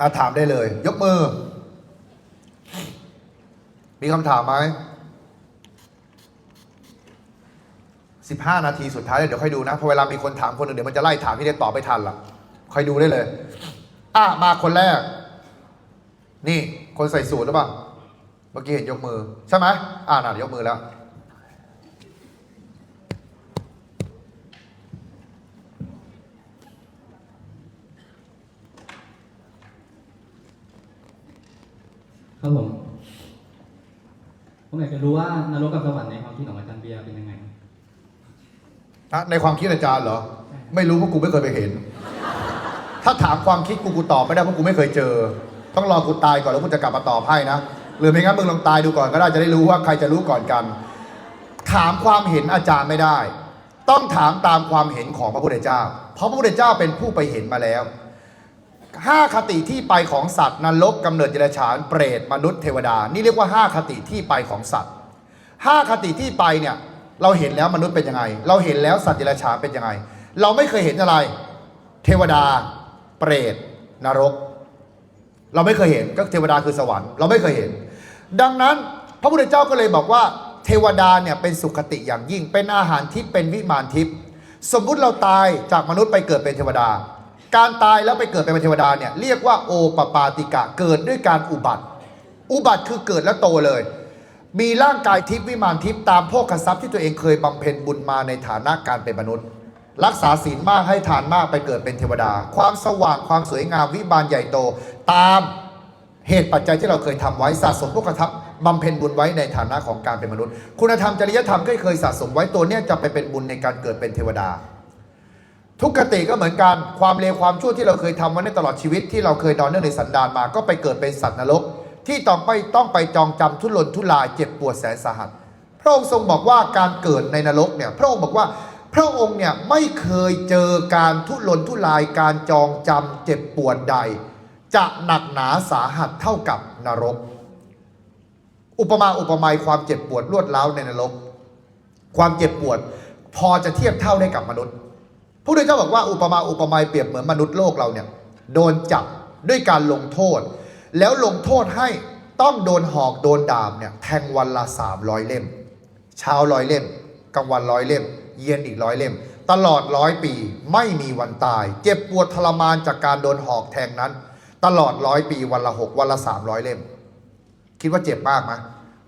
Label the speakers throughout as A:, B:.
A: อาถามได้เลย ยกมือ มีคำถามไหมสิบห้านาทีสุดท้ายเดี๋ยวค่อยดูนะพอเวลามีคนถามคนอื่นเดี๋ยวมันจะไล่ถามพี่ได้ตอบไม่ทันละค่อยดูได้เลยอะมาคนแรก นี่ คนใส่สูทหรือเปล่าเมื่อกี้เห็นยกมือ ใช่ไหมอ่าน่ะยกมือแล้ว
B: ครับผม ผมอยากจะรู้ว่านรกกับสวรรค์ในความคิดของอาจารย์เบียร์เป็นยังไง
A: นะในความคิดอาจารย์เหรอ ไม่รู้เพราะกูไม่เคยไปเห็น ถ้าถามความคิดกูกูตอบไม่ได้เพราะกูไม่เคยเจอ ต้องรอกูตายก่อนแล้วกูจะกลับมาตอบให้นะหรือไม่งั้นมึงลองตายดูก่อนก็ได้จะได้รู้ว่าใครจะรู้ก่อนกัน ถามความเห็นอาจารย์ไม่ได้ ต้องถามตามความเห็นของพระพุทธเจ้า เพราะพระพุทธเจ้าเป็นผู้ไปเห็นมาแล้ว ห้าคติที่ไปของสัตว์นรกกำเนิดเดรัจฉานเปรตมนุษย์เทวดา นี่เรียกว่าห้าคติที่ไปของสัตว์ห้าคติที่ไปเนี่ยเราเห็นแล้วมนุษย์เป็นยังไง เราเห็นแล้วสัตว์เดรัจฉานเป็นยังไง เราไม่เคยเห็นอะไร เทวดา เปรตนรก เราไม่เคยเห็นก็เทวดาคือสวรรค์เราไม่เคยเห็น ดังนั้นพระพุทธเจ้าก็เลยบอกว่า เทวดาเนี่ยเป็นสุขติอย่างยิ่ง เป็นอาหารทิพย์เป็นวิมานทิพย์สมมุติเราตายจากมนุษย์ไปเกิดเป็นเทวดา การตายแล้วไปเกิดเป็นเทวดาเนี่ยเรียกว่าโอปปาติกะเกิดด้วยการอุบัติ อุบัติคือเกิดแล้วโตเลย มีร่างกายทิพย์วิมานทิพย์ตามโภคทรัพย์ที่ตัวเองเคยบำเพ็ญบุญมาในฐานะการเป็นมนุษย์ รักษาศีลมากให้ทานมากไปเกิดเป็นเทวดา ความสว่างความสวยงามวิบานใหญ่โต ตามเหตุปัจจัยที่เราเคยทำไว้สะสมพวกกระทับบำเพ็ญบุญไว้ในฐานะของการเป็นมนุษย์ คุณธรรมจริยธรรมก็เคยสะสมไว้ตัวเนี้ยจะไปเป็นบุญในการเกิดเป็นเทวดา ทุกขติก็เหมือนกันความเลวความชั่วที่เราเคยทำไว้ในตลอดชีวิตที่เราเคยนอนเนื่องในสันดานมา ก็ไปเกิดเป็นสัตว์นรก ที่ต้องไปต้องไปจองจำทุรนทุรายเจ็บปวดแสนสาหัส พระองค์ทรงบอกว่าการเกิดในนรกเนี่ยพระองค์บอกว่า พระองค์เนี่ยไม่เคยเจอการทุรนทุรายการจองจำเจ็บปวดใด จะหนักหนาสาหัสเท่ากับนรก อุปมาอุปไมยความเจ็บปวดรวดร้าวในนรก ความเจ็บปวด พอจะเทียบเท่าได้กับมนุษย์ พระพุทธเจ้าบอกว่าอุปมาอุปไมยเปรียบเหมือนมนุษย์โลกเราเนี่ยโดนจับด้วยการลงโทษ แล้วลงโทษให้ต้องโดนหอกโดนดาบเนี่ยแทงวันละ 300 เล่ม เช้าร้อยเล่มกลางวันร้อยเล่ม เย็นอีกร้อยเล่ม ตลอดร้อยปีไม่มีวันตาย เจ็บปวดทรมานจากการโดนหอกแทงนั้น ตลอดร้อยปีวันละหกวันละ300เล่ม คิดว่าเจ็บมากไหม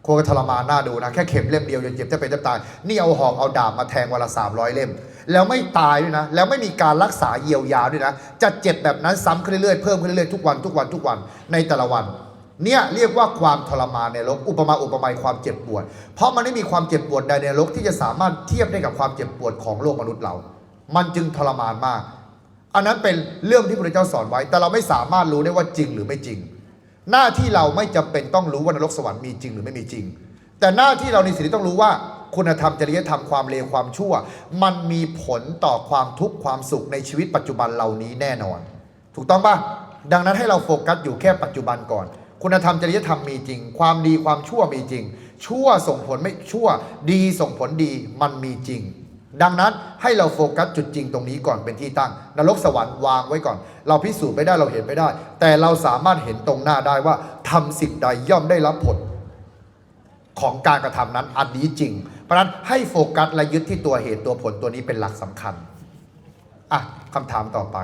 A: โคงทรมานน่าดูนะ แค่เข็มเล่มเดียวยังเจ็บจะเป็นจะตาย นี่เอาหอกเอาดาบมาแทงวันละ300เล่ม แล้วไม่ตายด้วยนะ แล้วไม่มีการรักษาเยียวยาด้วยนะ จะเจ็บแบบนั้นซ้ำขึ้นเรื่อยๆ เพิ่มขึ้นเรื่อยๆ ทุกวัน ทุกวัน ทุกวัน ในแต่ละวัน เนี่ยเรียกว่าความทรมานในนรกอุปมาอุปไมยความเจ็บปวด เพราะมันไม่มีความเจ็บปวดใดในนรกที่จะสามารถเทียบได้กับความเจ็บปวดของโลกมนุษย์เรา มันจึงทรมานมาก อันนั้นเป็นเรื่องที่พระเจ้าสอนไว้ แต่เราไม่สามารถรู้ได้ว่าจริงหรือไม่จริง หน้าที่เราไม่จำเป็นต้องรู้ว่านรกสวรรค์มีจริงหรือไม่มีจริง แต่หน้าที่เราในสิ่งที่ต้องรู้ว่า คุณธรรมจริยธรรมความเลวความชั่ว มันมีผลต่อความทุกข์ความสุขในชีวิตปัจจุบันเหล่านี้แน่นอน ถูกต้องปะดังนั้นให้เราโฟกัสอยู่แค่ปัจจุบันก่อน คุณธรรมจริยธรรมมีจริง ความดีความชั่วมีจริง ชั่วส่งผลไม่ชั่ว ดีส่งผลดีมันมีจริง ดังนั้นให้เราโฟกัสจุดจริงตรงนี้ก่อนเป็นที่ตั้ง นรกสวรรค์วางไว้ก่อน เราพิสูจน์ไม่ได้เราเห็นไม่ได้ แต่เราสามารถเห็นตรงหน้าได้ว่าทำสิ่งใดย่อมได้รับผลของการกระทำนั้นอันนี้จริง เพราะฉะนั้นให้โฟกัสและยึดที่ตัวเหตุตัวผลตัวนี้เป็นหลักสำคัญอะคำถามต่อไป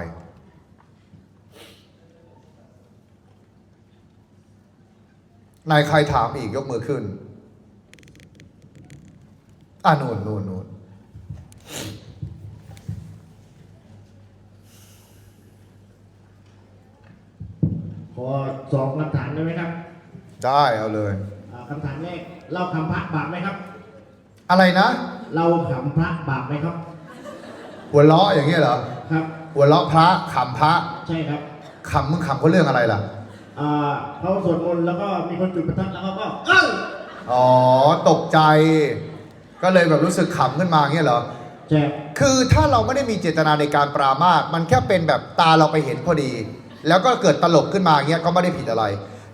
A: นายใครถามอีกยกมือขึ้นอะนู่นนู่นนู่น
C: ขอสองคำถามได้ไหมครับ
A: ได้เอาเลย
C: อ่าคำถามแรกเล่าคำพระบาปไหมครับ
A: อะไรนะ
C: เล่าคำพระบาปไหมครับ
A: หัวเราะอย่างเงี้ยเหรอ
C: ครับ
A: หัวเราะพระขำพระ
C: ใช่ครับ
A: ขำมึงขำเขาเรื่องอะไรล่ะ
C: อ่าเขาสวดมนต์แล้วก็มีคนจุดประทัดแล้วเขาก็เอ้ย
A: อ๋อตกใจ ก็เลยแบบรู้สึกขำขึ้นมาเงี้ยเหรอ
C: แจ็บ
A: คือถ้าเราไม่ได้มีเจตนาในการปรามาสมันแค่เป็นแบบตาเราไปเห็นพอดี แล้วก็เกิดตลกขึ้นมาเงี้ยก็ไม่ได้ผิดอะไร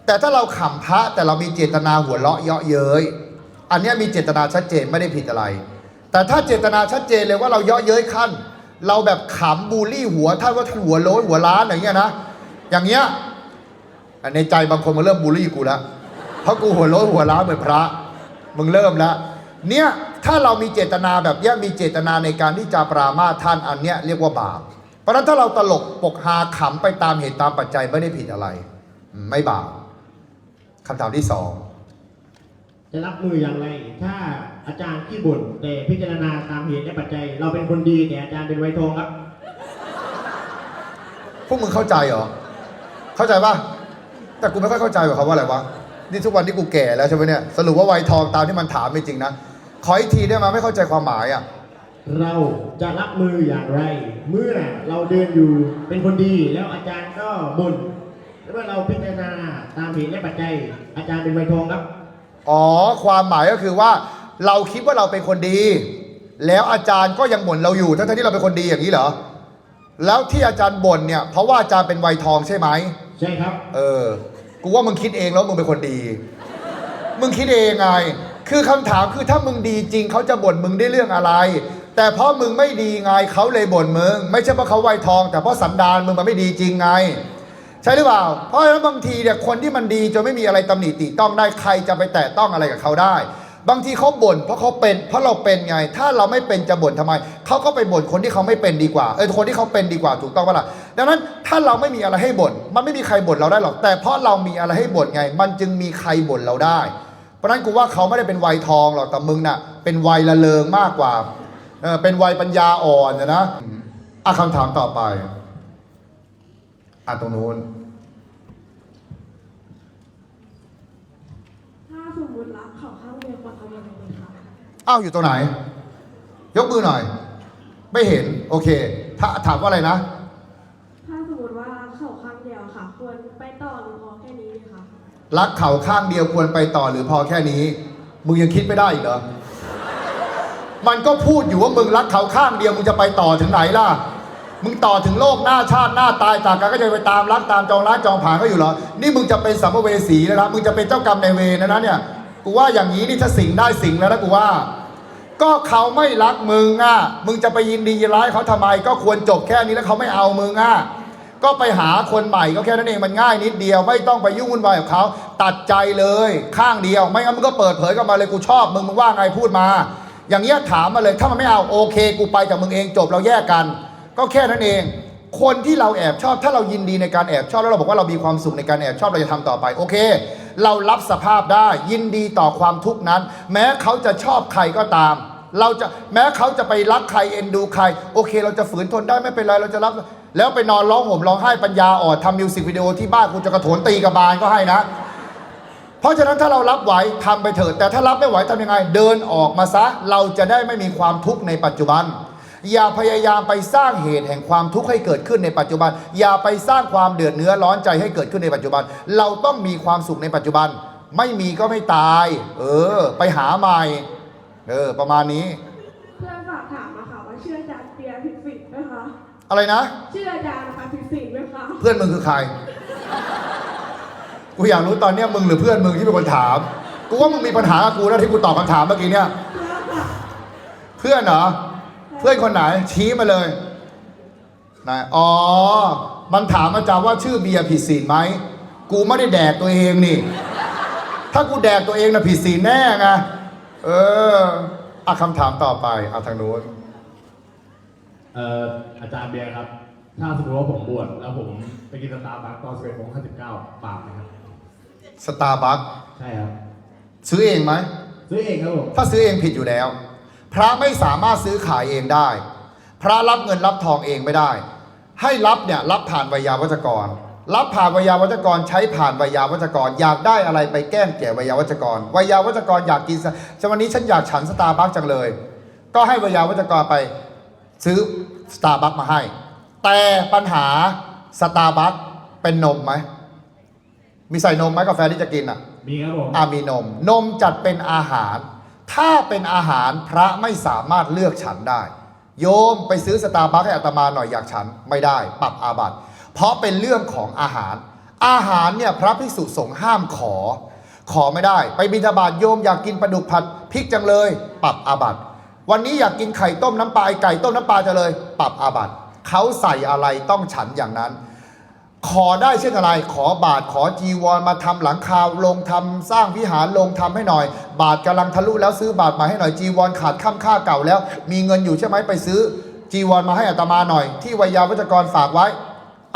A: แต่ถ้าเราขำพระแต่เรามีเจตนาหัวเราะเยาะเย้ย อันนี้มีเจตนาชัดเจนไม่ได้ผิดอะไร แต่ถ้าเจตนาชัดเจนเลยว่าเราเยาะเย้ยขั้น เราแบบขำบูลลี่หัวท่านว่าหัวโล้นหัวล้านอย่างเงี้ยนะ อย่างเงี้ยในใจบางคนมันเริ่มบูลลี่กูแล้วเพราะกูหัวโล้นหัวล้านเหมือนพระ มึงเริ่มแล้ว เนี่ยถ้าเรามีเจตนาแบบเนี้ยมีเจตนาในการที่จะปรามาท่านอันเนี้ยเรียกว่าบาป เพราะนั้นถ้าเราตลกปกฮาขำไปตามเหตุตามปัจจัยไม่ได้ผิดอะไร ไม่บาปคำถามที่สอง
C: จะรับมืออย่างไร ถ้าอาจารย์ขี้บ่นแต่พิจารณาตามเหตุและปัจจัย เราเป็นคนดีแต่อาจารย์เป็นไวทองครับ
A: พวกมึงเข้าใจเหรอ เข้าใจปะแต่กูไม่ค่อยเข้าใจว่าเขาว่าอะไรวะ นี่ทุกวันที่กูแก่แล้วใช่ไหมเนี่ย สรุปว่าวัยทองตามที่มันถามเป็นจริงนะ ขออีกทีได้ไหมไม่เข้าใจความหมายอะ
C: เราจะรับมืออย่างไร เมื่อเราเดินอยู่เป็นคนดีแล้วอาจารย์ก็บ่นแล้วเมื่อเราพิจารณาตามเหตุและปัจจัย อาจารย์เป็นไวทองครับ
A: อ๋อ ความหมายก็คือว่าเราคิดว่าเราเป็นคนดี แล้วอาจารย์ก็ยังบ่นเราอยู่ทั้งๆที่เราเป็นคนดีอย่างนี้เหรอ แล้วที่อาจารย์บ่นเนี่ย เพราะว่าอาจารย์เป็นวัยทองใช่ไหม
C: ใช่ครับ
A: เออ กูว่ามึงคิดเองแล้วมึงเป็นคนดี มึงคิดเองไง คือคำถามคือถ้ามึงดีจริงเขาจะบ่นมึงได้เรื่องอะไร แต่เพราะมึงไม่ดีไงเขาเลยบ่นมึง ไม่ใช่เพราะเขาไวยทอง แต่เพราะสันดานมึงมันไม่ดีจริงไง ใช่หรือเปล่า เพราะฉะนั้นบางทีเนี่ยคนที่มันดีจนไม่มีอะไรตำหนิติต้องได้ใครจะไปแตะต้องอะไรกับเขาได้ บางทีเขาบ่นเพราะเขาเป็น เพราะเราเป็นไง ถ้าเราไม่เป็นจะบ่นทำไมเขาก็ไปบ่นคนที่เขาไม่เป็นดีกว่าเออคนที่เขาเป็นดีกว่าถูกต้องปะล่ะดังนั้นถ้าเราไม่มีอะไรให้บ่นมันไม่มีใครบ่นเราได้หรอก แต่เพราะเรามีอะไรให้บ่นไง มันจึงมีใครบ่นเราได้ เพราะนั้นกูว่าเขาไม่ได้เป็นวัยทองหรอกแต่มึงน่ะ เป็นวัยละเลงมากกว่าเออเป็นวัยปัญญาอ่อนนะนะอะคำถามต่อไป อะตรงนู้น
D: ถ้าสมมติรักเขาข้างเดียวควรทำยังไงดีคะ
A: อ้าวอยู่ตรงไหน ยกมือหน่อย ไม่เห็น โอเค ถ้าถามว่าอะไรนะ
D: ถ้าสมมติว่ารักเขาข้างเดียวค่ะ ควรไปต่อหรือพอแค่นี้ดีคะ
A: รักเขาข้างเดียวควรไปต่อหรือพอแค่นี้ มึงยังคิดไม่ได้อีกเหรอ มันก็พูดอยู่ว่ามึงรักเขาข้างเดียวมึงจะไปต่อถึงไหนล่ะ มึงต่อถึงโลกหน้าชาติหน้าตายจากกันก็จะไปตามรักตามจองร้านจองผ่านเขาอยู่เหรอ นี่มึงจะเป็นสัมภเวสีแล้วนะมึงจะเป็นเจ้ากรรมในเวรนะนะเนี่ย กูว่าอย่างนี้นี่ถ้าสิงได้สิงแล้วนะกูว่า ก็เขาไม่รักมึงอะ มึงจะไปยินดียินร้ายเขาทำไม ก็ควรจบแค่นี้แล้วเขาไม่เอามึงอะ ก็ไปหาคนใหม่ก็แค่นั้นเองมันง่ายนิดเดียว ไม่ต้องไปยุ่งวุ่นวายกับเขาตัดใจเลยข้างเดียว ไม่งั้นมึงก็เปิดเผยกันมาเลยกูชอบมึงมึงว่าไงพูดมา อย่างเงี้ยถามมาเลยถ้ามันไม่เอาโอเค กูไปจากมึงเองจบเราแยกกัน ก็แค่นั้นเอง คนที่เราแอบชอบถ้าเรายินดีในการแอบชอบแล้วเราบอกว่าเรามีความสุขในการแอบชอบเราจะทำต่อไปโอเค เรารับสภาพได้ยินดีต่อความทุกข์นั้น แม้เขาจะชอบใครก็ตาม เราจะแม้เขาจะไปรักใครเอ็นดูใคร โอเค เราจะฝืนทนได้ไม่เป็นไรเราจะรับแล้วไปนอนร้องห่มร้องไห้ปัญญาอ่อนทำมิวสิกวิดีโอที่บ้านกูจะกระโถนตีกระบาลก็ให้นะ เพราะฉะนั้นถ้าเรารับไหวทำไปเถิดแต่ถ้ารับไม่ไหวทำยังไง เดินออกมาซะ เราจะได้ไม่มีความทุกข์ในปัจจุบัน อย่าพยายามไปสร้างเหตุแห่งความทุกข์ให้เกิดขึ้นในปัจจุบัน อย่าไปสร้างความเดือดเนื้อร้อนใจให้เกิดขึ้นในปัจจุบัน เราต้องมีความสุขในปัจจุบัน ไม่มีก็ไม่ตาย เออ ไปหาใหม่เออ ประมาณนี้
D: เพื่อนฝากถามมาค่ะว่าเชื่ออาจารย์เปียผิดศีลไหมคะ
A: อะไรนะ
D: เชื่ออาจารย์นะคะผิดศีลไหมคะ
A: เพื่อนมึงคือใคร กูอยากรู้ตอนเนี้ยมึงหรือเพื่อนมึงที่เป็นคนถาม กูว่ามึงมีปัญหากับกูนะที่กูตอบคำถามเมื่อกี้เนี่ย
D: เพื่อนค่ะ
A: เพื่อนเหรอ เพื่อนคนไหนชี้มาเลยนะอ๋อ มันถามอาจารย์ว่าชื่อเบียร์ผิดศีลไหม กูไม่ได้แดกตัวเองนี่ ถ้ากูแดกตัวเองนะผิดศีลแน่ไง เอออะคำถามต่อไปเอาทางนู้น
E: เอ่ออาจารย์เบียร์ครับ ถ้าสมมติว่าผมบวชแล้วผมไปกินสตาร์บัคตอน11โมง59บาปไหมครับ
A: สตาร์บัค
E: ใช่ครับ
A: ซื้อเองไหม
E: ซื้อเองครับผม
A: ถ้าซื้อเองผิดอยู่แล้ว พระไม่สามารถซื้อขายเองได้ พระรับเงินรับทองเองไม่ได้ ให้รับเนี่ยรับผ่านวิยาวัจกร รับผ่านวิยาวัจกรใช้ผ่านวิยาวัจกร อยากได้อะไรไปแกล้งแก่วิยาวัจกรวิยาวัจกรอยากกินสจะวันนี้ฉันอยากฉันสตาร์บัคจังเลย ก็ให้วิยาวัจกรไปซื้อสตาร์บัคมาให้ แต่ปัญหาสตาร์บัคเป็นนมไหมมีใส่นมไหมกาแฟที่จะกินอะ
E: มีครับผม
A: อามีนม นมจัดเป็นอาหาร ถ้าเป็นอาหารพระไม่สามารถเลือกฉันได้ โยมไปซื้อสตาร์บัคให้อาตมาหน่อยอยากฉันไม่ได้ ปรับอาบัติ เพราะเป็นเรื่องของอาหาร อาหารเนี่ยพระภิกษุสงฆ์ห้ามขอ ขอไม่ได้ ไปบิณฑบาตโยมอยากกินปลาดุกผัดพริกจังเลย ปรับอาบัติ วันนี้อยากกินไข่ต้มน้ำปลาไอ้ไก่ต้มน้ำปลาจะเลย ปรับอาบัติเขาใส่อะไรต้องฉันอย่างนั้น ขอได้เช่นอะไร ขอบาทขอจีวรมาทำหลังคาลงทำสร้างวิหารลงทำให้หน่อย บาทกำลังทะลุแล้วซื้อบาทมาให้หน่อยจีวรขาดค่ำค่าเก่าแล้ว มีเงินอยู่ใช่ไหมไปซื้อ จีวรมาให้อาตมาหน่อย ที่วิยาวัจกรฝากไว้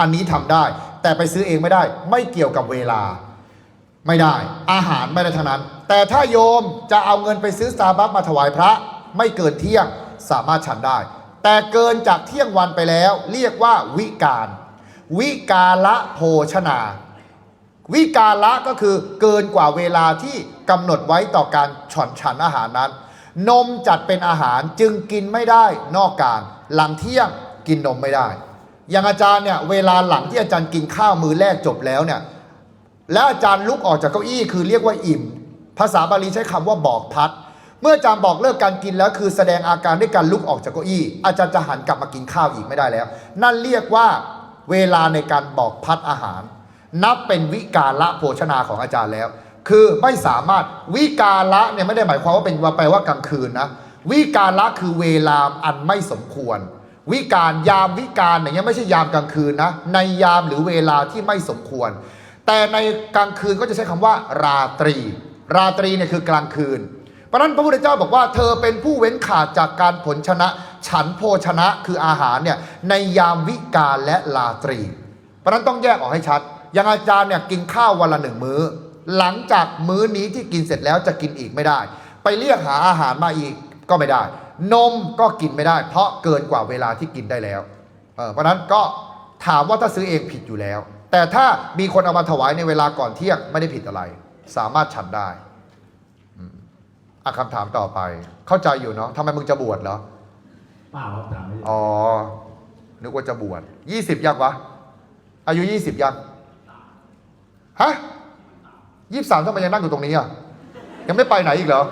A: อันนี้ทำได้ แต่ไปซื้อเองไม่ได้ ไม่เกี่ยวกับเวลา ไม่ได้ อาหารไม่ได้ทั้งนั้น แต่ถ้าโยมจะเอาเงินไปซื้อสตาร์บัคมาถวายพระ ไม่เกินเที่ยงสามารถฉันได้ แต่เกินจากเที่ยงวันไปแล้ว เรียกว่าวิการ วิกาละโภชนา วิกาละก็คือเกินกว่าเวลาที่กำหนดไว้ต่อการฉันฉันอาหารนั้น นมจัดเป็นอาหารจึงกินไม่ได้นอกการ หลังเที่ยงกินนมไม่ได้ อย่างอาจารย์เนี่ยเวลาหลังที่อาจารย์กินข้าวมือแรกจบแล้วเนี่ยแล้วอาจารย์ลุกออกจากเก้าอี้คือเรียกว่าอิ่ม ภาษาบาลีใช้คำว่าบอกพัด เมื่ออาจารย์บอกเลิกการกินแล้วคือแสดงอาการด้วยการลุกออกจากเก้าอี้ อาจารย์จะหันกลับมากินข้าวอีกไม่ได้แล้ว นั่นเรียกว่า เวลาในการบอกพัดอาหาร นับเป็นวิกาละโภชนาของอาจารย์แล้ว คือไม่สามารถวิกาละเนี่ยไม่ได้หมายความว่าเป็นว่าแปลว่ากลางคืนนะวิกาละคือเวลาอันไม่สมควร วิการยามวิการอย่างเงี้ยไม่ใช่ยามกลางคืนนะในยามหรือเวลาที่ไม่สมควร แต่ในกลางคืนก็จะใช้คำว่า ราตรี ราตรีเนี่ยคือกลางคืน เพราะฉะนั้นพระพุทธเจ้าบอกว่าเธอเป็นผู้เว้นขาดจากการผลชนะ ฉันโภชนะคืออาหารเนี่ยในยามวิกาลและราตรี เพราะนั้นต้องแยกออกให้ชัด อย่างอาจารย์เนี่ยกินข้าววันละหนึ่งมื้อ หลังจากมื้อนี้ที่กินเสร็จแล้วจะกินอีกไม่ได้ ไปเรียกหาอาหารมาอีกก็ไม่ได้ นมก็กินไม่ได้ เพราะเกินกว่าเวลาที่กินได้แล้วเพราะนั้นก็ถามว่าถ้าซื้อเองผิดอยู่แล้ว แต่ถ้ามีคนเอามาถวายในเวลาก่อนเที่ยงไม่ได้ผิดอะไร สามารถฉันได้อืมอะคำถามต่อไป เข้าใจอยู่เนาะทำไมมึงจะบวชเหรอ
E: เปล่าครับถามไม่ได้
A: อ๋อ นึกว่าจะบวชยี่สิบยังวะ อายุยี่สิบยัง ฮะยี่สิบสามทำไมยังนั่งอยู่ตรงนี้อะ ยังไม่ไปไหนอีกเหรอ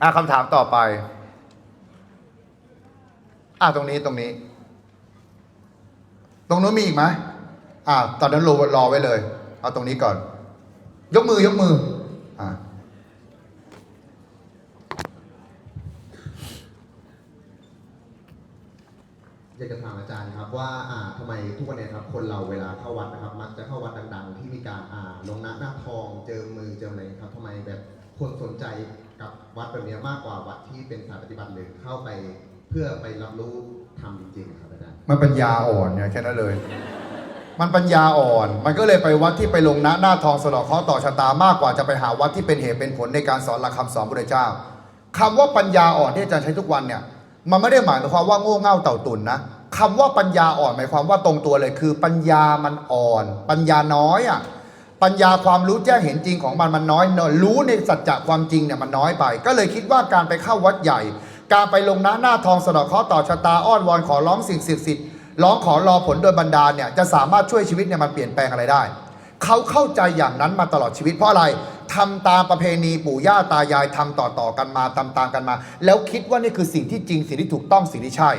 A: อะคำถามต่อไป อะตรงนี้ตรงนี้ ตรงนู้นมีอีกไหมอะตอนนั้นรอรอไว้เลย เอาตรงนี้ก่อน ยกมือยกมือ อะ
F: อยากจะถามอาจารย์ครับว่าอ่าทำไมทุกวันเนี้ครับคนเราเวลาเข้าวัดนะครับ มักจะเข้าวัดดัง ๆ ที่มีการอ่าลงหน้าหน้าทองเจิมมือเจิมอะไรครับทำไมแบบคนสนใจกับวัดแบบเนี้ยมากกว่าวัดที่เป็นสถานปฏิบัติหรือเข้าไปเพื่อไปรับรู้ทำจริงๆครับอาจารย์
A: มันปัญญาอ่อนเนี่ยแค่นั้นเลย มันปัญญาอ่อน มันก็เลยไปวัดที่ไปลงหน้าหน้าทองสลอเคราะห์ต่อชะตามากกว่าจะไปหาวัดที่เป็นเหตุเป็นผลในการสอนหลักคำสอนพระเจ้าคำว่าปัญญาอ่อนที่อาจารย์ใช้ทุกวันเนี่ย มันไม่ได้หมายความว่าโง่เง่าเต่าตุนนะคำว่าปัญญาอ่อนหมายความว่าตรงตัวเลยคือ ปัญญามันอ่อน ปัญญาน้อยอะปัญญาความรู้แจ้งเห็นจริงของมันมันน้อยเนอะรู้ในสัจจะความจริงเนี่ยมันน้อยไป ก็เลยคิดว่าการไปเข้าวัดใหญ่ การไปลงหน้าหน้าทองสะดอกเคราะห์ต่อชะตาอ้อนวอนขอร้องสิ่งศักดิ์สิทธิ์ร้องขอรอผลโดยบันดาเนี่ยจะสามารถช่วยชีวิตเนี่ยมันเปลี่ยนแปลงอะไรได้ เขาเข้าใจอย่างนั้นมาตลอดชีวิตเพราะอะไร ทำตามประเพณีปู่ย่าตายายทำต่อๆกันมาตามๆกันมา แล้วคิดว่านี่คือสิ่งที่จริงสิ่งที่ถูกต้องสิ่งที่ใช่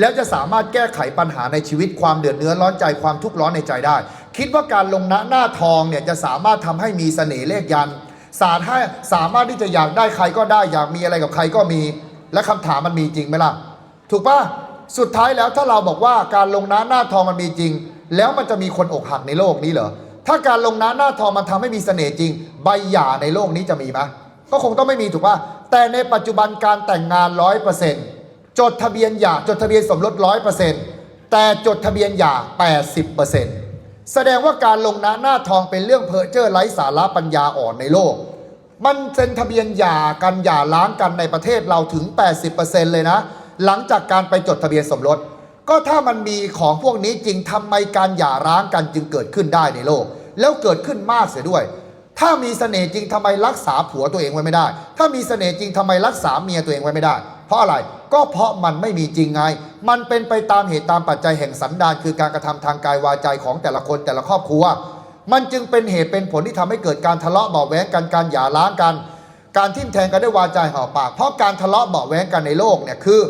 A: แล้วจะสามารถแก้ไขปัญหาในชีวิตความเดือดเนื้อร้อนใจความทุกข์ร้อนในใจได้ คิดว่าการลงหน้าหน้าทองเนี่ยจะสามารถทำให้มีเสน่ห์เลขยันสารให้สามารถที่จะอยากได้ใครก็ได้อยากมีอะไรกับใครก็มี และคำถามมันมีจริงไหมล่ะ ถูกปะสุดท้ายแล้วถ้าเราบอกว่าการลงหน้าหน้าทองมันมีจริง แล้วมันจะมีคนอกหักในโลกนี้เหรอ ถ้าการลงหน้าหน้าทองมันทำให้มีเสน่ห์จริง ใบหย่าในโลกนี้จะมีไหมก็คงต้องไม่มีถูกป่ะแต่ในปัจจุบันการแต่งงานร้อยเปอร์เซ็นต์จดทะเบียนหย่าจดทะเบียนสมรสร้อยเปอร์เซ็นต์แต่จดทะเบียนหย่าแปดสิบเปอร์เซ็นต์แสดงว่าการลงหน้าหน้าทองเป็นเรื่องเพอเจอร์ไร้สาระปัญญาอ่อนในโลก มันเซ็นทะเบียนหย่ากันหย่าล้างกันในประเทศเราถึง 80%เลยนะ หลังจากการไปจดทะเบียนสมรส ก็ถ้ามันมีของพวกนี้จริงทำไมการหย่าร้างกันจึงเกิดขึ้นได้ในโลก แล้วเกิดขึ้นมากเสียด้วย ถ้ามีเสน่ห์จริงทำไมรักษาผัวตัวเองไว้ไม่ได้ ถ้ามีเสน่ห์จริงทำไมรักษาเมียตัวเองไว้ไม่ได้ เพราะอะไรก็เพราะมันไม่มีจริงไง มันเป็นไปตามเหตุตามปัจจัยแห่งสันดานคือการกระทำทางกายวาจาของแต่ละคนแต่ละครอบครัว มันจึงเป็นเหตุเป็นผลที่ทำให้เกิดการทะเลาะเบาะแว้งกันการหย่าร้างกัน การทิ่มแทงกันด้วยวาจาห่าปาก เพราะการทะเลาะเบาะแว้งกันในโลกเนี่ยคือ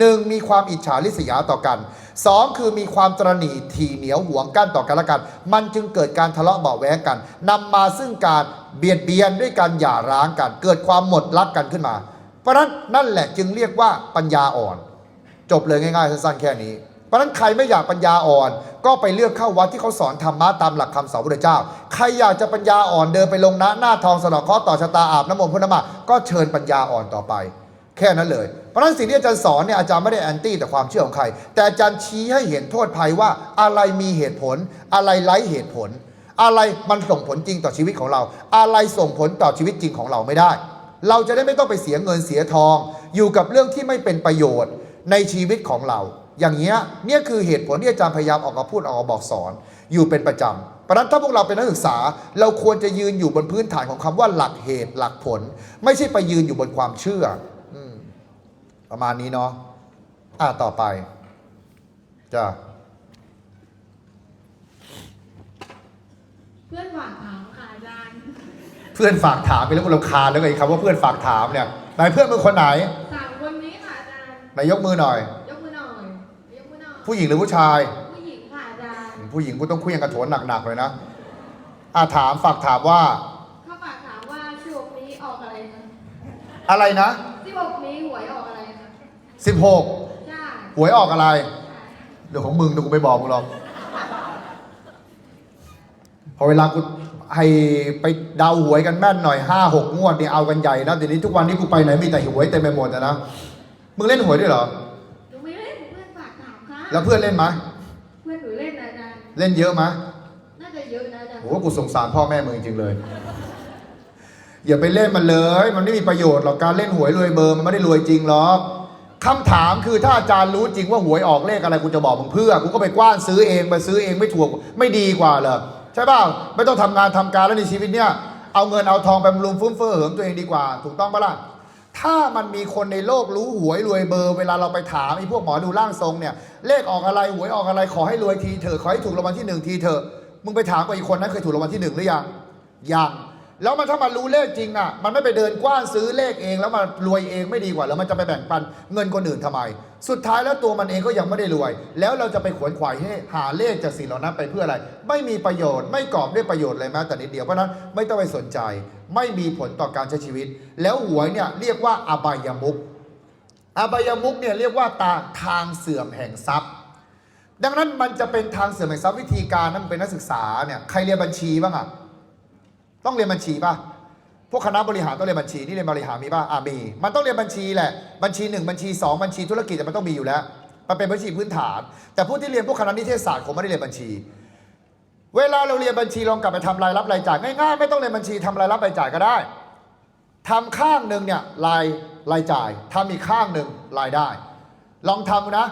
A: 1. มีความอิจฉาริษยาต่อกัน 2. คือมีความตรณีทีเหนียวห่วงกั้นต่อกันและกัน มันจึงเกิดการทะเลาะเบาแวงกันนำมาซึ่งการเบียดเบียนด้วยการหย่าร้างกัน เกิดความหมดรักกันขึ้นมา เพราะนั้นนั่นแหละจึงเรียกว่าปัญญาอ่อน จบเลยง่ายๆสั้นๆแค่นี้เพราะนั้นใครไม่อยากปัญญาอ่อน ก็ไปเลือกเข้าวัดที่เขาสอนธรรมะตามหลักคำสอนพระพุทธเจ้า ใครอยากจะปัญญาอ่อนเดินไปลงน้าหน้าทองสนอเคราะห์ต่อชะตาอาบน้ำมนต์พุทธมาก็เชิญปัญญาอ่อนต่อไป แค่นั้นเลย เพราะนั้นสิ่งที่อาจารย์สอนเนี่ยอาจารย์ไม่ได้แอนตี้แต่ความเชื่อของใคร แต่อาจารย์ชี้ให้เห็นโทษภัยว่าอะไรมีเหตุผล อะไรไร้เหตุผล อะไรมันส่งผลจริงต่อชีวิตของเรา อะไรส่งผลต่อชีวิตจริงของเราไม่ได้ เราจะได้ไม่ต้องไปเสียเงินเสียทอง อยู่กับเรื่องที่ไม่เป็นประโยชน์ในชีวิตของเรา อย่างเงี้ยเนี่ยคือเหตุผลที่อาจารย์พยายามออกมาพูดออกมาบอกสอน อยู่เป็นประจำเพราะนั้นถ้าพวกเราเป็นนักศึกษา เราควรจะยืนอยู่บนพื้นฐานของคำว่าหลักเหตุหลักผล ไม่ใช่ไปยืนอยู่บนความเชื่อ ประมาณนี้เนาะอะต่อไปจ้า
G: เพื่อนฝากถามค่ะอาจารย์
A: เพื่อนฝากถามไปแล้วกูรำคาญแล้วไอ้คำว่าเพื่อนฝากถามเนี่ยไหนเพื่อนมึงคนไหน
G: สามคนนี้ค่ะอาจารย์
A: ไหนยกมือหน่อย
G: ยกมือหน่อยยกมือหน่อย
A: ผู้หญิงหรือผู้ชาย
G: ผู้หญิงค่ะอาจารย์
A: ผู้หญิงกูต้องเคลี้ยงกระโถนหนักๆเลยนะอะถามฝากถามว่า
G: เขาฝากถามว่าสิบหกนี้ออกอะไรคะ
A: อะไรนะ
G: สิบหกนี้หวยออก อะไรคะ
A: 16
G: ใช่
A: หวยออกอะไร เดี๋ยวของมึงเดี๋ยวกูไม่บอกมึงหรอก พอเวลากูให้ไปเดาหวยกันแม่นหน่อยห้าหกงวดนี่เอากันใหญ่นะเดี๋ยวนี้ทุกวันนี้กูไปไหนมีแต่หวยเต็มไปหมดอะนะ มึงเล่นหวยด้วยเหรอ
G: หนูไม่เล่นเพื่อนฝากถามค่ะ
A: แล้วเพื่อนเล่นไหม
G: เพื่อนหนูเล่นนะอาจารย์
A: เล่นเยอะไหม
G: น่าจะเยอะนะอาจารย์
A: โอ้กูสงสารพ่อแม่มึงจริงๆเลย อย่าไปเล่นมันเลย มันไม่มีประโยชน์หรอกการเล่นหวยรวยเบอร์มันไม่ได้รวยจริงหรอก คำถามคือถ้าอาจารย์รู้จริงว่าหวยออกเลขอะไรกูจะบอกมึงเพื่อกูก็ไปกว้านซื้อเองไปซื้อเองไม่ถูกไม่ดีกว่าเหรอใช่ป่าไม่ต้องทำงานทำการแล้วในชีวิตเนี้ยเอาเงินเอาทองไปบำรุงฟุ้มเฟ้อเหิมตัวเองดีกว่า ถูกต้องปะล่ะถ้ามันมีคนในโลกรู้หวยรวยเบอร์เวลาเราไปถามไอ้พวกหมอดูร่างทรงเนี่ยเลขออกอะไรหวยออกอะไรขอให้รวยทีเถอะขอให้ถูกรางวัลที่หนึ่งทีเถอะมึงไปถามกับอีกคนนั้นเคยถูกรางวัลที่หนึ่งหรือยังยัง แล้วมันถ้ามันรู้เลขจริงอะ มันไม่ไปเดินกว้านซื้อเลขเอง แล้วมารวยเองไม่ดีกว่าแล้วมันจะไปแบ่งปันเงินคนอื่นทำไม สุดท้ายแล้วตัวมันเองก็ยังไม่ได้รวย แล้วเราจะไปขวนขวายให้หาเลขจากสิ่งเหล่านั้นไปเพื่ออะไร ไม่มีประโยชน์ไม่กอบด้วยประโยชน์เลยแม้แต่นิดเดียวเพราะนั้นไม่ต้องไปสนใจ ไม่มีผลต่อการใช้ชีวิต แล้วหวยเนี่ยเรียกว่าอบายมุกอบายมุกเนี่ยเรียกว่าตาทางเสื่อมแห่งทรัพย์ ดังนั้นมันจะเป็นทางเสื่อมแห่งทรัพย์วิธีการนั้นเป็นนักศึกษาเนี่ยใครเรียนบัญชีบ้างอะ ต้องเรียนบัญชีป่ะพวกคณะบริหารต้องเรียนบัญชีนี่เรียนบริหารมีป่ะอ่ามีมันต้องเรียนบัญชีแหละบัญชีหนึ่งบัญชีสองบัญชีธุรกิจแต่มันต้องมีอยู่แล้ว มันเป็นบัญชีพื้นฐาน แต่ผู้ที่เรียนพวกคณะนิเทศศาสตร์คงไม่ได้เรียนบัญชี เวลาเราเรียนบัญชีลองกลับไปทำรายรับรายจ่ายง่ายๆไม่ต้องเรียนบัญชีทำรายรับรายจ่ายก็ได้ทำข้างหนึ่งเนี่ยรายรายจ่ายทำอีกข้างหนึ่งรายได้ ลองทำนะ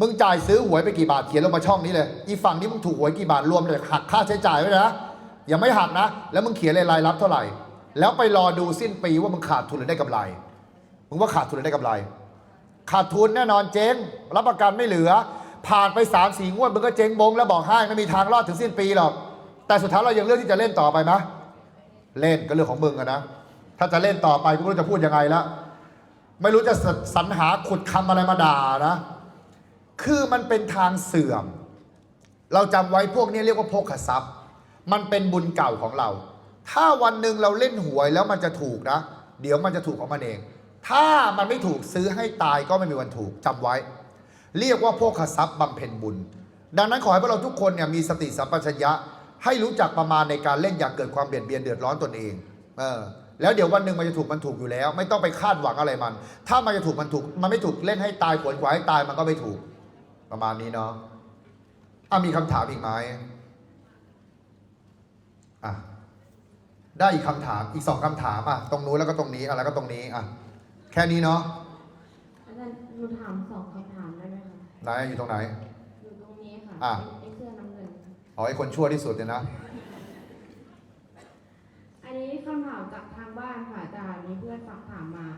A: มึงจ่ายซื้อหวยไปกี่บาทเขียนลงมาช่องนี้เลย อีฝั่งนี้มึงถูกหวยกี่บาทรวมเลยหักค่าใช้จ่ายไว้นะ ย่าไม่หักนะ แล้วมึงเขียนเลยรายรับเท่าไหร่ แล้วไปรอดูสิ้นปีว่ามึงขาดทุนหรือได้กำไร มึงว่าขาดทุนหรือได้กำไร ขาดทุนแน่นอนเจ๊ง รับประกันไม่เหลือ ผ่านไป3ามสี่งวดมึงก็เจ๊งบงแล้วบอกให้ไม่มีทางรอดถึงสิ้นปีหรอก แต่สุดท้ายเรายังเลือกที่จะเล่นต่อไปไหมเล่นก็เรื่องของมึงอะนะ ถ้าจะเล่นต่อไปกูไม่รู้จะพูดยังไงละไม่รู้จะสรรหาขุดคำอะไรมาด่านะ คือมันเป็นทางเสื่อม เราจำไว้พวกนี้เรียกว่าโภคทรัพย์ มันเป็นบุญเก่าของเรา ถ้าวันหนึ่งเราเล่นหวยแล้วมันจะถูกนะ เดี๋ยวมันจะถูกของมันเอง ถ้ามันไม่ถูกซื้อให้ตายก็ไม่มีวันถูกจำไว้ เรียกว่าโภคทรัพย์บำเพ็ญบุญ ดังนั้นขอให้พวกเราทุกคนเนี่ยมีสติสัมปชัญญะ ให้รู้จักประมาณในการเล่นอย่างเกิดความเบียดเบียนเดือดร้อนตนเอง เออแล้วเดี๋ยววันหนึ่งมันจะถูกมันถูกอยู่แล้ว ไม่ต้องไปคาดหวังอะไรมัน ถ้ามันจะถูกมันถูก มันไม่ถูกเล่นให้ตายขวนขวายให้ตายมันก็ไม่ถูก ประมาณนี้เนาะอะมีคำถามอีกไหม อะได้อีกคำถามอีกสองคำถามอะตรงนู้นแล้วก็ตรงนี้อะแล้วก็ตรงนี้อะแค่นี้เนาะ
D: อาจารย์หนูถามสองคำถามได้ไหมคะ
A: ไหนอยู่ตรงไหน
D: อยู่ตรงนี้ค่ะ
A: อะ
D: ไอ้เสื้อน้ำเงินค่ะ
A: อ๋อไอ้คนชั่วที่สุดเนี่ยนะ
D: อันนี้คำถามจากทางบ้านค่ะอาจารย์มีเพื่อนฝากถามมา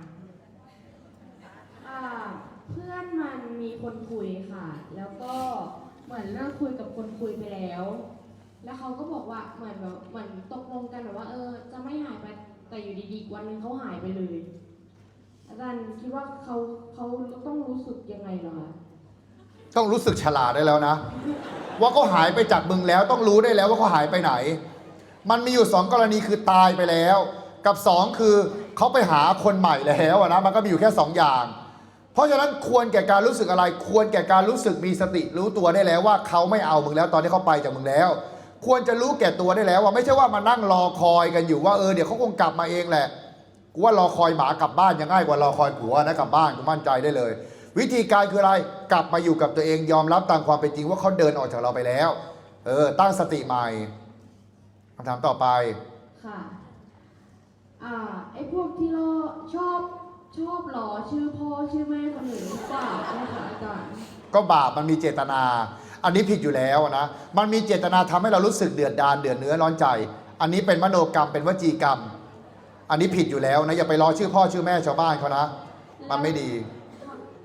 D: อ่าเพื่อนมันมีคนคุยค่ะ แล้วก็เหมือนเลิกคุยกับคนคุยไปแล้ว แล้วเขาก็บอกว่าเหมือนแบบเหมือนตกลงกันแบบว่า เออ จะไม่หายไปแต่อยู่ดีๆวันหนึงเขาหายไปเลย อาจารย์คิดว่าเขาเขาต้องรู้สึกยังไงเหรอคะ
A: ต้องรู้สึกฉลาดได้แล้วนะ ว่าเขาหายไปจากมึงแล้วต้องรู้ได้แล้วว่าเขาหายไปไหน มันมีอยู่สองกรณีคือตายไปแล้ว กับสองคือเขาไปหาคนใหม่แล้วอะนะมันก็มีอยู่แค่สองอย่าง เพราะฉะนั้นควรแก่การรู้สึกอะไร ควรแก่การรู้สึกมีสติรู้ตัวได้แล้วว่าเขาไม่เอามึงแล้ว ตอนที่เขาไปจากมึงแล้ว ควรจะรู้แก่ตัวได้แล้วว่าไม่ใช่ว่ามานั่งรอคอยกันอยู่ว่าเออเดี๋ยวเขาคงกลับมาเองแหละกูว่ารอคอยหมากลับบ้านยังง่ายกว่ารอคอยผัวนะกลับบ้านกูมั่นใจได้เลย วิธีการคืออะไรกลับมาอยู่กับตัวเองยอมรับตามความเป็นจริงว่าเขาเดินออกจากเราไปแล้ว เออ ตั้งสติใหม่คำถามต่อไป
D: ค่ะอ่าไอ้พวกที่เราชอบชอบหลอชื่อพ่อชื่อแม่คนอื่นหรือเปล่านะคะอาจารย์
A: ก็บาปมันมีเจตนา อันนี้ผิดอยู่แล้วนะ มันมีเจตนาทำให้เรารู้สึกเดือดดาลเดือดเนื้อร้อนใจ อันนี้เป็นมโนกรรมเป็นวจีกรรม อันนี้ผิดอยู่แล้วนะอย่าไปล้อชื่อพ่อชื่อแม่ชาวบ้านเขานะ มันไม่ดี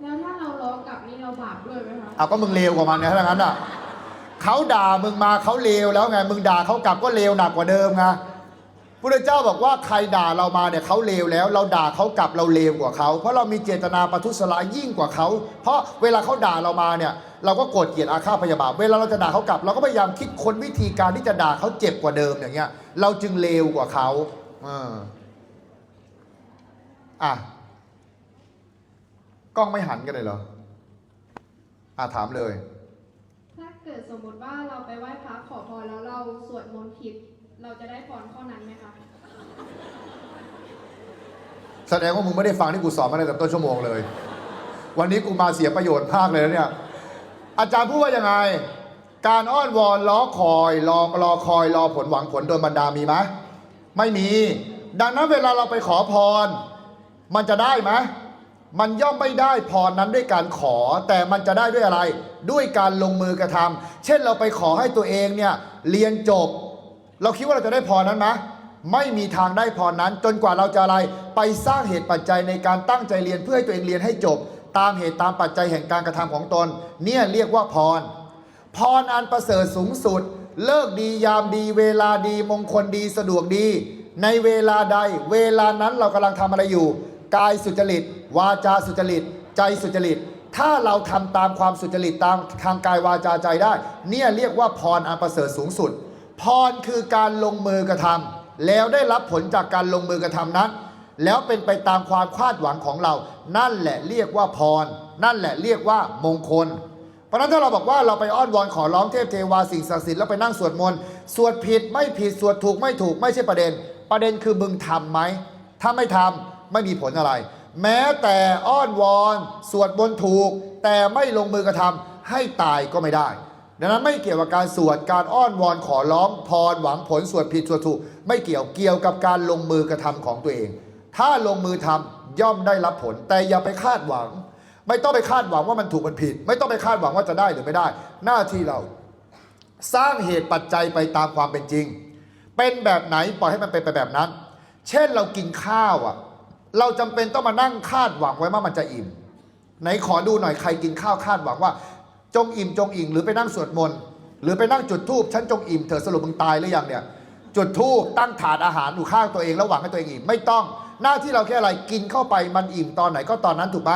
D: แล้วถ้าเราล้อกลับนี่เราบาปด้วยไหมคะ
A: เอาก็มึงเลวกว่ามันเนี่ยถ้างั้นอะเขาด่ามึงมาเขาเลวแล้วไงมึงด่าเขากลับก็เลวหนักกว่าเดิมไง พุทธเจ้าบอกว่าใครด่าเรามาเนี่ยเขาเลวแล้ว เราด่าเขากลับเราเลวกว่าเขาเพราะเรามีเจตนาประทุษร้ายยิ่งกว่าเขา เพราะเวลาเขาด่าเรามาเนี่ย เราก็โกรธเกลียดอาฆาตพยาบาทเวลาเราจะด่าเขากลับ เราก็พยายามคิดค้นวิธีการที่จะด่าเขาเจ็บกว่าเดิมอย่างเงี้ย เราจึงเลวกว่าเขาเอออะกล้องไม่หันกันเลยเหรออะถามเลย
D: ถ้าเกิดสมมติว่าเราไปไหว้พระขอพรแล้วเราสวดมนต์ผิด เราจะได้พรข้อนั้นไหมคะ
A: แสดงว่ามึงไม่ได้ฟังที่กูสอนมาในแต่ต้นชั่วโมงเลย วันนี้กูมาเสียประโยชน์มากเลยนะเนี่ย อาจารย์พูดว่ายังไง การอ้อนวอนล้อคอยรอรอคอยรอผลหวังผลโดนบันดาลมีไหมไม่มี ดังนั้นเวลาเราไปขอพร มันจะได้ไหมมันย่อมไม่ได้พรนั้นด้วยการขอ แต่มันจะได้ด้วยอะไร ด้วยการลงมือกระทำเช่นเราไปขอให้ตัวเองเนี่ยเรียนจบ เราคิดว่าเราจะได้พรนั้นไหมไม่มีทางได้พรนั้น จนกว่าเราจะอะไรไปสร้างเหตุปัจจัยในการตั้งใจเรียนเพื่อให้ตัวเองเรียนให้จบ ตามเหตุตามปัจจัยแห่งการกระทำของตน เนี่ยเรียกว่าพร พรอันประเสริฐสูงสุด เลิกดียามดี เวลาดีมงคลดีสะดวกดี ในเวลาใด เวลานั้นเรากำลังทำอะไรอยู่ กายสุจริต วาจาสุจริต ใจสุจริต ถ้าเราทำตามความสุจริตตามทางกายวาจาใจได้ เนี่ยเรียกว่าพรอันประเสริฐสูงสุด พรคือการลงมือกระทำแล้วได้รับผลจากการลงมือกระทำนั้น แล้วเป็นไปตามความคาดหวังของเรา นั่นแหละเรียกว่าพร นั่นแหละเรียกว่ามงคล เพราะนั้นถ้าเราบอกว่าเราไปอ้อนวอนขอร้องเทพเทวาสิ่งศักดิ์สิทธิ์แล้วไปนั่งสวดมนต์สวดผิดไม่ผิดสวดถูกไม่ถูกไม่ใช่ประเด็น ประเด็นคือมึงทำไหมถ้าไม่ทำไม่มีผลอะไร แม้แต่อ้อนวอน สวดบนต์ถูก แต่ไม่ลงมือกระทำให้ตายก็ไม่ได้ ดังนั้นไม่เกี่ยวกับการสวดการอ้อนวอนขอร้องพรหวังผลสวดผิดสวดถูกไม่เกี่ยวเกี่ยวกับการลงมือกระทำของตัวเอง ถ้าลงมือทำย่อมได้รับผล แต่อย่าไปคาดหวัง ไม่ต้องไปคาดหวังว่ามันถูกมันผิด ไม่ต้องไปคาดหวังว่าจะได้หรือไม่ได้ หน้าที่เรา สร้างเหตุปัจจัยไปตามความเป็นจริง เป็นแบบไหนปล่อยให้มันเป็นไปแบบนั้น เช่นเรากินข้าวอะ เราจำเป็นต้องมานั่งคาดหวังไว้ว่ามันจะอิ่มไหนขอดูหน่อยใครกินข้าวคาดหวังว่า จงอิ่มจงอิ่งหรือไปนั่งสวดมนต์หรือไปนั่งจุดธูปฉันจงอิ่มเธอสรุปมึงตายหรือยังเนี่ยจุดธูปตั้งถาดอาหารอยู่ข้างตัวเองแล้วหวังให้ตัวเองอิ่มไม่ต้องหน้าที่เราแค่อะไรกินเข้าไปมันอิ่มตอนไหนก็ตอนนั้นถูกไหม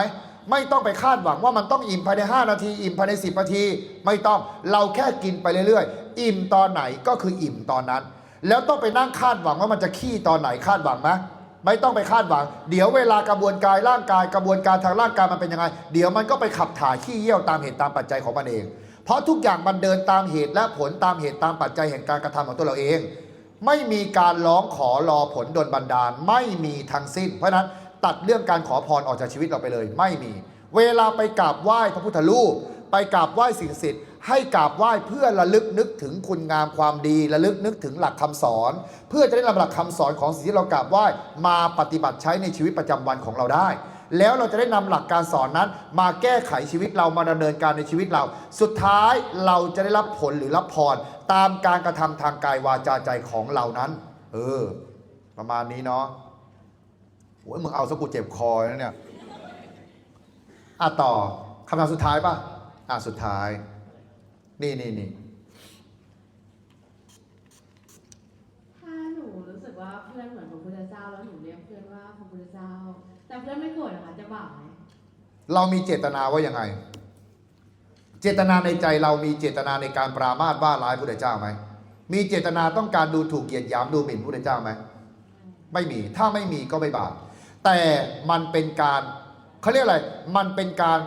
A: ไม่ต้องไปคาดหวังว่ามันต้องอิ่มภายใน 5 นาที อิ่มภายใน 10 นาที ไม่ต้องเราแค่กินไปเรื่อยๆ อิ่มตอนไหนก็คืออิ่มตอนนั้น แล้วต้องไปนั่งคาดหวังว่ามันจะขี้ตอนไหนคาดหวังไหม ไม่ต้องไปคาดหวัง เดี๋ยวเวลากระบวนการร่างกายกระบวนการทางร่างกายมันเป็นยังไง เดี๋ยวมันก็ไปขับถ่ายขี้เยี่ยวตามเหตุตามปัจจัยของมันเอง เพราะทุกอย่างมันเดินตามเหตุและผลตามเหตุตามปัจจัยแห่งการกระทำของตัวเราเอง ไม่มีการร้องขอรอผลดลบันดาลไม่มีทั้งสิ้น เพราะนั้นตัดเรื่องการขอพรออกจากชีวิตเราไปเลย ไม่มี เวลาไปกราบไหว้พระพุทธรูปไปกราบไหว้สิ่งศักดิ์สิทธิ์ ให้กราบไหว้เพื่อระลึกนึกถึงคุณงามความดีระลึกนึกถึงหลักคำสอน เพื่อจะได้นำหลักคำสอนของสิ่งที่เรากราบไหว้มาปฏิบัติใช้ในชีวิตประจำวันของเราได้ แล้วเราจะได้นำหลักการสอนนั้น มาแก้ไขชีวิตเรามาดำเนินการในชีวิตเรา สุดท้ายเราจะได้รับผลหรือรับพรตามการกระทำทางกายวาจาใจของเรานั้น เออ ประมาณนี้เนาะโอ้ยมึงเอาสกูเจ็บคอแล้วเนี่ยอะต่อคำถามสุดท้ายป่ะอะสุดท้าย นี่นี่นี่
D: ถ้าหนูรู้สึกว่าเพื่อนเหมือนพระพุทธเจ้าแล้วหนูเรียกเพื่อนว่าพระพุทธเจ้า แต่เพื่อนไม่โกรธนะคะจะบาปไหม
A: เรามีเจตนาว่ายังไง เจตนาในใจเรามีเจตนาในการปรามาสว่าร้ายพระพุทธเจ้าไหมมีเจตนาต้องการดูถูกเหยียดหยามดูหมิ่นพระพุทธเจ้าไหมไม่มีถ้าไม่มีก็ไม่บาปแต่มันเป็นการเขาเรียกอะไร มันเป็นการ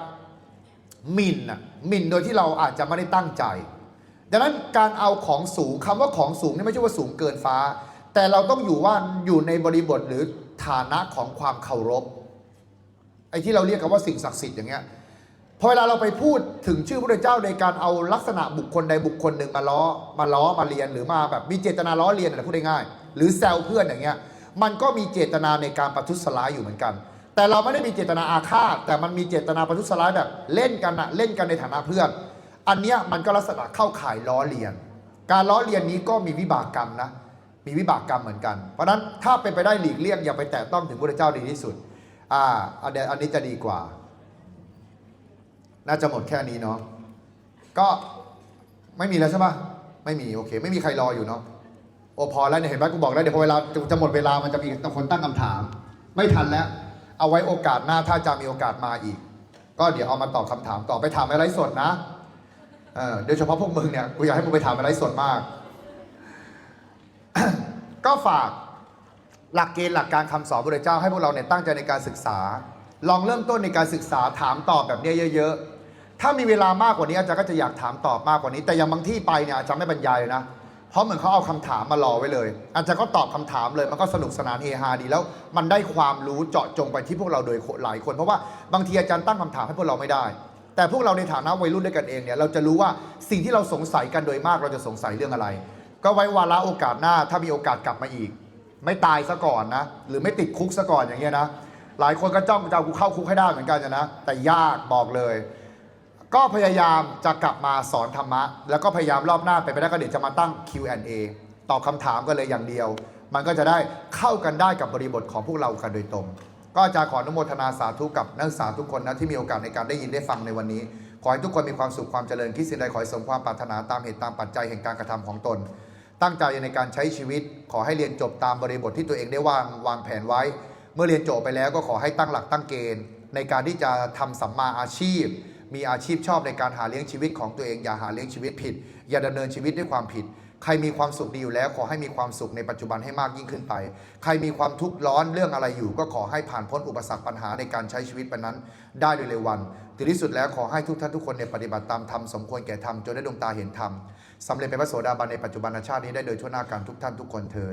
A: หมิ่นอะ หมิ่นโดยที่เราอาจจะไม่ได้ตั้งใจ ดังนั้นการเอาของสูงคำว่าของสูงนี่ไม่ใช่ว่าสูงเกินฟ้า แต่เราต้องอยู่ว่าอยู่ในบริบทหรือฐานะของความเคารพไอ้ที่เราเรียกกันว่าสิ่งศักดิ์สิทธิ์อย่างเงี้ยพอเวลาเราไปพูดถึงชื่อพระเจ้าโดยการเอาลักษณะบุคคลใดบุคคลหนึ่งมาล้อมาล้อมาเรียนหรือมาแบบมีเจตนาล้อเลียนอะไรพูดง่ายๆหรือแซวเพื่อนอย่างเงี้ยมันก็มีเจตนาในการประทุษร้ายอยู่เหมือนกัน แต่เราไม่ได้มีเจตนาอาฆาตแต่มันมีเจตนาประทุษร้ายแบบเล่นกันอะเล่นกันในฐานะเพื่อน อันเนี้ยมันก็ลักษณะเข้าข่ายล้อเลียน การล้อเลียนนี้ก็มีวิบากกรรมนะมีวิบากกรรมเหมือนกัน เพราะฉะนั้นถ้าเป็นไปได้หลีกเลี่ยงอย่าไปแตะต้องถึงพระเจ้าดีที่สุดอ่าอันเดียอันนี้จะดีกว่า น่าจะหมดแค่นี้เนาะก็ไม่มีแล้วใช่ปะไม่มีโอเค ไม่มีใครรออยู่เนาะโอพอแล้วเนี่ยเห็นไหมกูบอกแล้วเดี๋ยวพอเวลาจะหมดเวลามันจะมีคนตั้งคำถาม ไม่ทันแล้ว เอาไว้โอกาสหน้าถ้าจะมีโอกาสมาอีก ก็เดี๋ยวเอามาตอบคำถามต่อไปถามในไลฟ์สดนะเออโดยเฉพาะพวกมึงเนี่ยกูอยากให้มึงไปถามในไลฟ์สดมาก ก็ฝากหลักเกณฑ์หลักการคำสอนพระเจ้าให้พวกเราเนี่ยตั้งใจในการศึกษา ลองเริ่มต้นในการศึกษาถามตอบแบบเนี้ยเยอะ ๆ ถ้ามีเวลามากกว่านี้อาจารย์ก็จะอยากถามตอบมากกว่านี้ แต่อย่างบางที่ไปเนี่ยอาจารย์ไม่บรรยายเลยนะ เพราะเหมือนเขาเอาคำถามมารอไว้เลย อาจารย์ก็ตอบคำถามเลยมันก็สนุกสนานเฮฮาดีแล้ว มันได้ความรู้เจาะจงไปที่พวกเราโดยหลายคน เพราะว่าบางทีอาจารย์ตั้งคำถามให้พวกเราไม่ได้ แต่พวกเราในฐานะวัยรุ่นด้วยกันเองเนี่ยเราจะรู้ว่าสิ่งที่เราสงสัยกันโดยมากเราจะสงสัยเรื่องอะไร ก็ไว้วาระโอกาสหน้าถ้ามีโอกาสกลับมาอีก ไม่ตายซะก่อนนะ หรือไม่ติดคุกซะก่อนอย่างเงี้ยนะหลายคนก็จ้องจะเอากูเข้าคุกให้ได้เหมือนกันนะแต่ยากบอกเลย ก็พยายามจะกลับมาสอนธรรมะ แล้วก็พยายามรอบหน้าไปไปได้ก็เดี๋ยวจะมาตั้ง Q&A ตอบคำถามกันเลยอย่างเดียว มันก็จะได้เข้ากันได้กับบริบทของพวกเรากันโดยตรง ก็จารย์ขออนุโมทนาสาธุกับนักศึกษาทุกคนนะที่มีโอกาสในการได้ยินได้ฟังในวันนี้ ขอให้ทุกคนมีความสุขความเจริญคิดสิ่งใดขอให้สมความปรารถนาตามเหตุตามปัจจัยแห่งการกระทำของตน ตั้งใจในการใช้ชีวิต ขอให้เรียนจบตามบริบทที่ตัวเองได้วางวางแผนไว้ เมื่อเรียนจบไปแล้วก็ขอให้ตั้งหลักตั้งเกณฑ์ ในการที่จะทำสัมมาอาชีพ มีอาชีพชอบในการหาเลี้ยงชีวิตของตัวเองอย่าหาเลี้ยงชีวิตผิด อย่าดำเนินชีวิตด้วยความผิด ใครมีความสุขดีอยู่แล้ว ขอให้มีความสุขในปัจจุบันให้มากยิ่งขึ้นไป ใครมีความทุกข์ร้อนเรื่องอะไรอยู่ ก็ขอให้ผ่านพ้นอุปสรรคปัญหาในการใช้ชีวิตไปนั้น ได้โดยเร็ววันถึงที่สุดแล้วขอให้ทุกท่านทุกคนเนี่ยปฏิบัติตามธรรมสมควรแก่ธรรมจนได้ดวงตาเห็นธรรมสำเร็จเป็นพระโสดาบันในปัจจุบันชาตินี้ได้โดยทั่วหน้ากันทุกท่านทุกคนเถิด